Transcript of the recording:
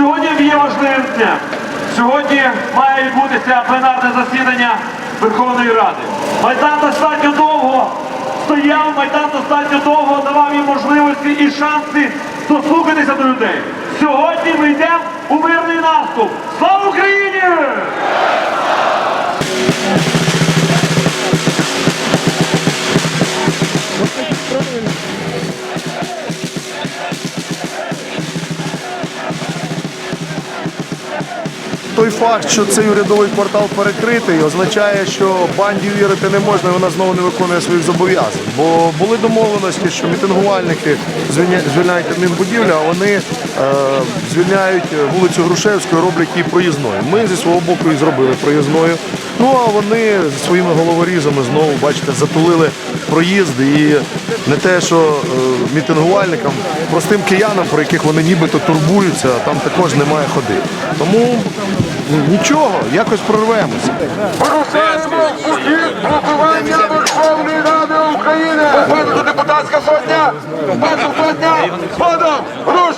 Сьогодні є важливим днем. Сьогодні має відбутися пленарне засідання Верховної Ради. Майдан достатньо довго стояв, Майдан достатньо довго давав їм можливості і шанси дослухатися до людей. Сьогодні ми йдемо у мирний наступ. Слава Україні! Той факт, що цей урядовий квартал перекритий, означає, що банді вірити не можна, і вона знову не виконує своїх зобов'язань. Бо були домовленості, що мітингувальники звільня- звільняють адмінбудівлю, а вони Е, звільняють е, вулицю Грушевської, роблять її проїзною. Ми зі свого боку і зробили проїзною. Ну а вони зі своїми головорізами знову, бачите, затулили проїзд і не те, що е, мітингувальникам, простим киянам, про яких вони нібито турбуються, там також немає ходи. Тому ну, нічого, якось прорвемося. Порушаємо блокування Верховної Ради України. Депутатська сотня, перша сотня, ходом, руш!